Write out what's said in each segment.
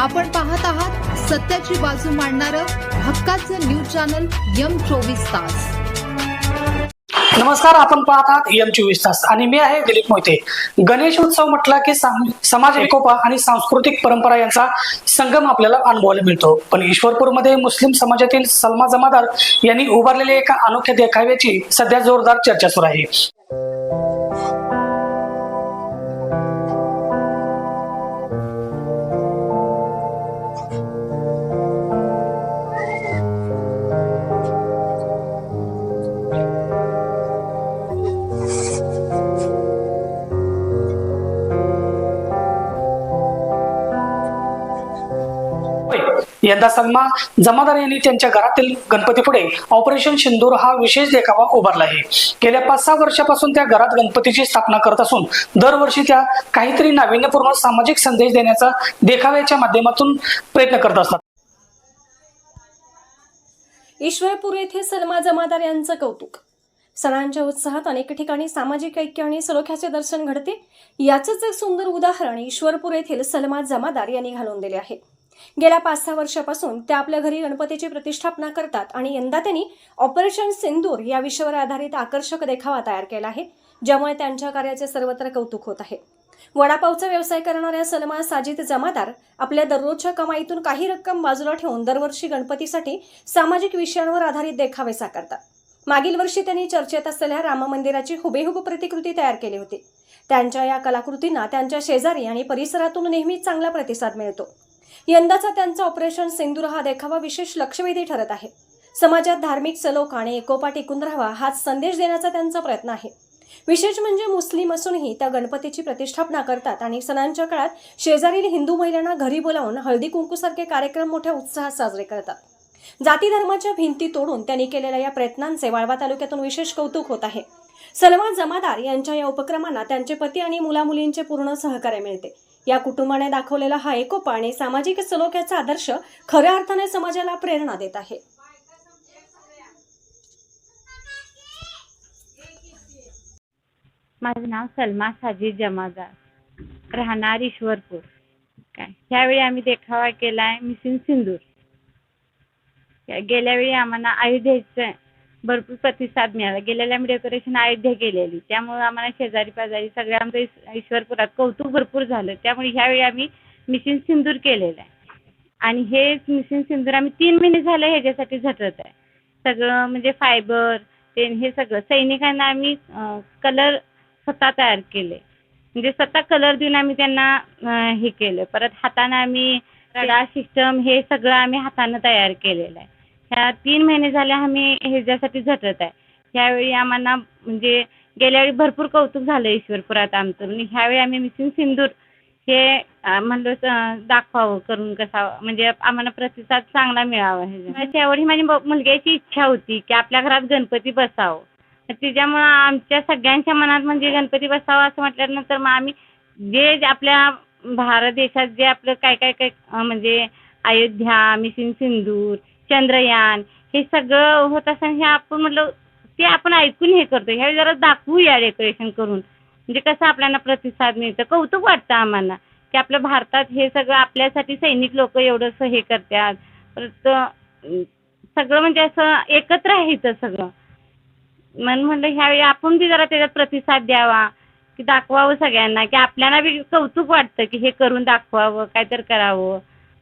आपण पाहत आहात सत्याची बाजू मांडणारं हक्काचं न्यूज चॅनल यम चोवीस तास. नमस्कार आपण पाहत आहात यम चोवीस तास. आणि मी आहे दिलीप मोहिते. गणेश उत्सव म्हटला की समाज एकोपा आणि सांस्कृतिक परंपरा यांचा संगम आपल्याला अनुभवायला मिळतो. पण ईश्वरपूरमध्ये मुस्लिम समाजातील सलमा जमादार यांनी उभारलेल्या एका अनोख्या देखाव्याची सध्या जोरदार चर्चा सुरू आहे. यंदा सलमा जमादार यांनी त्यांच्या घरातील गणपती पुढे ऑपरेशन सिंदूर हा विशेष देखावा उभारला आहे. गेल्या पाच सहा वर्षापासून त्या घरात गणपतीची स्थापना करत असून दरवर्षी त्या काहीतरी नाविन्यपूर्ण सामाजिक संदेश देण्याचा देखाव्याच्या माध्यमातून प्रयत्न करत असतात. ईश्वरपूर येथे सलमा जमादार यांचं कौतुक. सणांच्या उत्साहात अनेक ठिकाणी सामाजिक ऐक्य आणि सलोख्याचे दर्शन घडते. याचंच एक सुंदर उदाहरण ईश्वरपूर येथील सलमा जमादार यांनी घालून दिले आहे. गेल्या पाच सहा वर्षापासून त्या आपल्या घरी गणपतीची प्रतिष्ठापना करतात आणि यंदा त्यांनी ऑपरेशन सिंदूर या विषयावर आधारित आकर्षक देखावा तयार केला आहे ज्यामुळे त्यांच्या कार्याचे सर्वत्र कौतुक होत आहे. वडापावचा व्यवसाय करणाऱ्या सलमान साजिद जमादार आपल्या दररोजच्या कमाईतून काही रक्कम बाजूला ठेवून दरवर्षी गणपतीसाठी सामाजिक विषयांवर आधारित देखावे साकारतात. मागील वर्षी त्यांनी चर्चेत असलेल्या राम मंदिराची हुबेहूब प्रतिकृती तयार केली होती. त्यांच्या या कलाकृतींना त्यांच्या शेजारी आणि परिसरातून नेहमीच चांगला प्रतिसाद मिळतो. यंदाचा त्यांचा ऑपरेशन सिंदूर हा देखावा विशेष लक्षवेधी ठरत आहे. समाजात धार्मिक सलोक आणि एकोपा टिकून राहावा हाच संदेश देण्याचा त्यांचा प्रयत्न आहे. विशेष म्हणजे मुस्लिम असूनही त्या गणपतीची प्रतिष्ठापना करतात आणि सणांच्या काळात शेजारील हिंदू महिलांना घरी बोलावून हळदी कुंकूसारखे कार्यक्रम मोठ्या उत्साहात साजरे करतात. जाती धर्माच्या भिंती तोडून त्यांनी केलेल्या या प्रयत्नांचे वाळवा तालुक्यातून विशेष कौतुक होत आहे. सलमान जमादार यांच्या या उपक्रमांना त्यांचे पती आणि मुलामुलींचे पूर्ण सहकार्य मिळते. या कुटुंबाने दाखवलेला हा एकोपा आणि सामाजिक सलोख्याचा आदर्श खऱ्या अर्थाने समाजाला प्रेरणा देत आहे. माझं नाव सलमा साजी जमादार. राहणार ईश्वरपूर. काय? ह्यावेळी आम्ही देखावा केला आहे मिसिन सिंदूर. गेल्या वेळी आम्हाला अयोध्येचं भरपूर प्रतिसाद मिळाला. गेलेल्या आम्ही डेकोरेशन अयोध्या केलेली त्यामुळे आम्हाला शेजारी पाजारी सगळ्या आमचं ईश- ईश्वरपुरात कौतुक भरपूर झालं. त्यामुळे ह्यावेळी आम्ही मिसिन सिंदूर केलेलं आहे. आणि हे मिसिन सिंदूर आम्ही तीन महिने झालं ह्याच्यासाठी झटत आहे. सगळं म्हणजे फायबर ते हे सगळं. सैनिकांना आम्ही कलर स्वतः तयार केले. म्हणजे स्वतः कलर देऊन आम्ही त्यांना हे केलं. परत हातानं आम्ही रडा सिस्टम हे सगळं आम्ही हातानं तयार केलेलं आहे. ह्या तीन महिने झाले आम्ही ह्याच्यासाठी झटत आहे. ह्यावेळी आम्हाला म्हणजे गेल्या वेळी भरपूर कौतुक झालं ईश्वरपुरात आमचं. म्हणजे ह्यावेळी आम्ही मिसिंग सिंदूर हे म्हणलं दाखवावं करून कसा म्हणजे आम्हाला प्रतिसाद चांगला मिळावा ह्याचा त्यावेळी माझी मुलग्याची इच्छा होती की आपल्या घरात गणपती बसावं. त्याच्यामुळं आमच्या सगळ्यांच्या मनात म्हणजे गणपती बसावा असं म्हटल्यानंतर मग आम्ही जे आपल्या भारत देशात जे आपलं काय काय काय म्हणजे अयोध्या मिसिंग सिंदूर चंद्रयान हे सगळं होत असताना हे आपण म्हटलं ते आपण ऐकून हे करतो. ह्यावेळी जरा दाखवूया डेकोरेशन करून. म्हणजे कसं आपल्याला प्रतिसाद मिळतं. कौतुक वाटतं आम्हाला की आपल्या भारतात हे सगळं आपल्यासाठी सैनिक लोक एवढंसं हे करतात. परत सगळं म्हणजे असं एकत्र आहे इथं सगळं. म्हणून म्हणलं ह्यावेळी आपण बी जरा त्याच्यात प्रतिसाद द्यावा की दाखवावं सगळ्यांना की आपल्याला बी कौतुक वाटतं की हे करून दाखवावं काय तर करावं.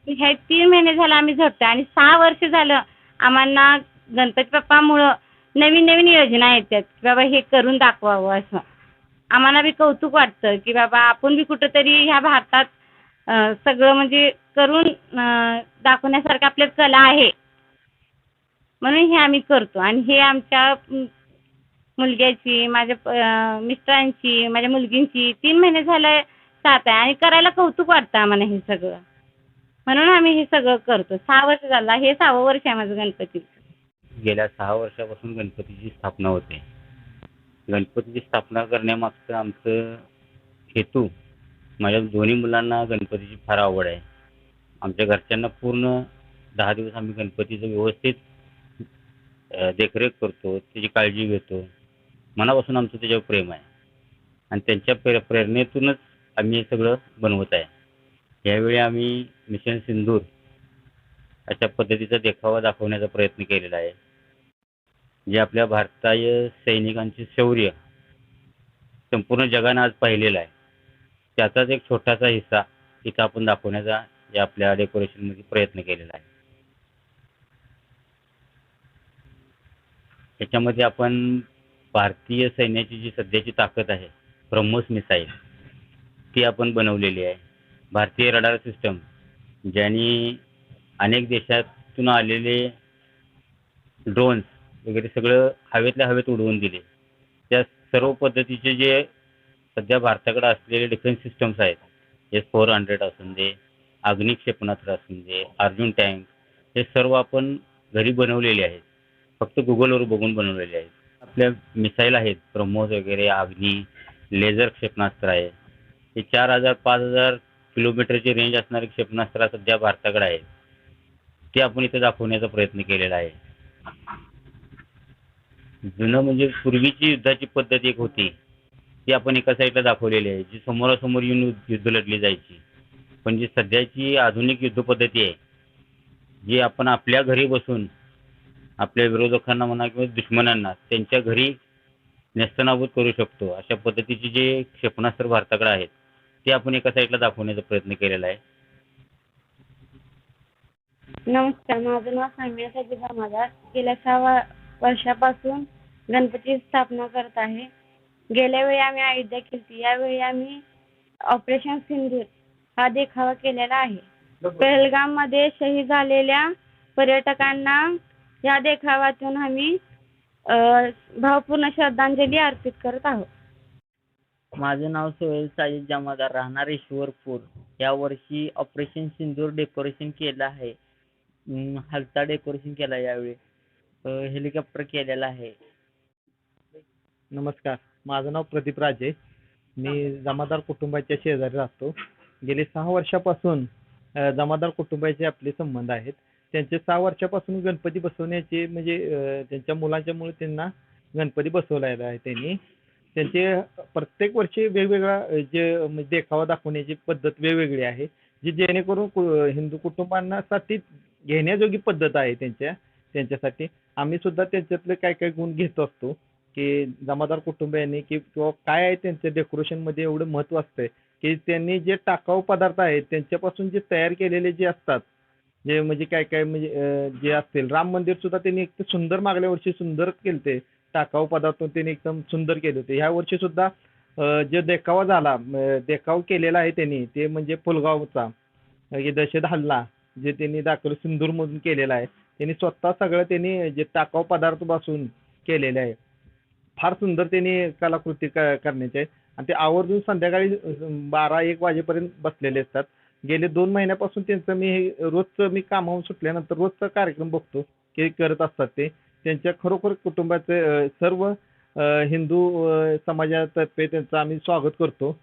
हे तीन महिने झालं आम्ही झटतो आणि सहा वर्ष झालं आम्हाला गणपती बाप्पामुळं नवीन नवीन योजना येतात की बाबा हे करून दाखवावं असं. आम्हाला बी कौतुक वाटतं की बाबा आपण बी कुठंतरी ह्या भारतात सगळं म्हणजे करून दाखवण्यासारखं आपल्यात कला आहे. म्हणून हे आम्ही करतो. आणि हे आमच्या मुलग्याची माझ्या मिस्टरांची माझ्या मुलगींची तीन महिने झालं साथ आहे. आणि करायला कौतुक वाटतं आम्हाला हे सगळं. म्हणून आम्ही हे सगळं करतो. सहा वर्ष झाला. हे सहावं वर्ष आहे माझं गणपतीचं. गेल्या सहा वर्षापासून गणपतीची स्थापना होते. गणपतीची स्थापना करण्यामागचं आमचं हेतू माझ्या दोन्ही मुलांना गणपतीची फार आवड आहे. आमच्या घरच्यांना पूर्ण दहा दिवस आम्ही गणपतीचं व्यवस्थित अ, देखरेख करतो त्याची काळजी घेतो. मनापासून आमचं त्याच्यावर प्रेम आहे. आणि त्यांच्या प्रे प्रेरणेतूनच आम्ही हे सगळं बनवत आहे. यावेळी आम्ही मिशन सिंदूर अशा पद्धतीचा देखावा दाखवण्याचा प्रयत्न केलेला आहे. जे आपल्या भारतीय सैनिकांचे शौर्य संपूर्ण जगानं आज पाहिलेलं आहे. त्याचाच एक छोटासा हिस्सा इथं आपण दाखवण्याचा या आपल्या डेकोरेशनमध्ये प्रयत्न केलेला आहे. याच्यामध्ये आपण भारतीय सैन्याची जी सध्याची ताकद आहे ब्रह्मोस मिसाईल ती आपण बनवलेली आहे. भारतीय रडार सिस्टम ज्यांनी अनेक देशातून आलेले ड्रोन्स वगैरे सगळं हवेतल्या हवेत उडवून दिले. त्या सर्व पद्धतीचे जे सध्या भारताकडे असलेले डिफेन्स सिस्टम्स आहेत एस फोर हंड्रेड असून दे अग्नी क्षेपणास्त्र असून दे अर्जुन टँक हे सर्व आपण घरी बनवलेले आहेत. फक्त गुगलवर बघून बनवलेले आहेत. आपल्या मिसाईल आहेत ब्रह्मोस वगैरे अग्नी लेझर क्षेपणास्त्र आहे. हे चार हजार पाच हजार किलोमीटरची रेंज असणारे क्षेपणास्त्र सध्या भारताकडे आहेत ते आपण इथे दाखवण्याचा प्रयत्न केलेला आहे. जुनं म्हणजे पूर्वीची युद्धाची पद्धत एक होती ती आपण एका साईडला दाखवलेली आहे जी समोरासमोर येऊन युद्ध- लढली जायची. पण जी सध्याची आधुनिक युद्ध पद्धती आहे जी आपण आपल्या घरी बसून आपल्या विरोधकांना म्हणा किंवा दुश्मनांना त्यांच्या घरी नेस्तनाबूत करू शकतो अशा पद्धतीचे जे क्षेपणास्त्र भारताकडे आहेत ते आपण एका साईडला दाखवण्याचा प्रयत्न केलेला आहे. नमस्कार माझं नाव सामिया साजी माझा गेल्या सहा वा- वर्षापासून गणपती स्थापना करत आहे. गेल्या वेळी आम्ही अयोध्या केली यावेळी आम्ही ऑपरेशन सिंधूर हा देखावा केलेला आहे. पहलगाममध्ये शहीद झालेल्या पर्यटकांना या देखाव्यातून आम्ही अ, भावपूर्ण श्रद्धांजली अर्पित करत आहोत. माझं नाव सोहेल साजिद जमादार राहणार ईश्वरपूर यावर्षी ऑपरेशन सिंदूर डेकोरेशन केलं आहे. हलता डेकोरेशन केला यावेळी. हेलिकॉप्टर केलेला आहे. नमस्कार. माझं नाव प्रदीप राजे. मी जमादार कुटुंबाच्या शेजारी राहतो. गेले सहा वर्षापासून अ, जमादार कुटुंबाचे आपले संबंध आहेत. त्यांचे सहा वर्षापासून गणपती बसवण्याचे म्हणजे अ, त्यांच्या मुलांच्यामुळे त्यांना गणपती बसवलेला आहे त्यांनी. त्यांचे प्रत्येक वर्षी वेगवेगळा जे म्हणजे देखावा दाखवण्याची पद्धत वेगवेगळी आहे जी जेणेकरून हिंदू कुटुंबांना साठी घेण्याजोगी पद्धत आहे त्यांच्या त्यांच्यासाठी. आम्ही सुद्धा त्यांच्यातले काय काय गुण घेत असतो की जमादार कुटुंबियांनी की किंवा काय आहे त्यांच्या डेकोरेशनमध्ये एवढं महत्त्व असतंय की त्यांनी जे टाकाऊ पदार्थ आहेत त्यांच्यापासून जे तयार केलेले जे असतात जे म्हणजे काय काय म्हणजे जे असतील. राम मंदिर सुद्धा त्यांनी एक सुंदर मागल्या वर्षी सुंदर केलते. टाकाऊ पदार्थ त्यांनी एकदम सुंदर केले होते. ह्या वर्षी सुद्धा जे देखावा झाला देखाव केलेला आहे त्यांनी ते म्हणजे पुलगावचा दहशत हल्ला जे त्यांनी दाखवलं सिंदूरमधून केलेला आहे. त्यांनी स्वतः सगळं त्यांनी जे टाकाऊ पदार्थ बसून केलेले आहे. फार सुंदर त्यांनी कलाकृती क- करण्याचे आहे. आणि ते आवर्जून संध्याकाळी बारा एक वाजेपर्यंत बसलेले असतात. गेले दोन महिन्यापासून त्यांचं मी रोजचं मी कामावून सुटल्यानंतर रोजचा कार्यक्रम बघतो की करत असतात ते. त्यांच्या खरोखर कुटुंबाचे सर्व हिंदू समाजातर्फे त्यांचं आम्ही स्वागत करतो.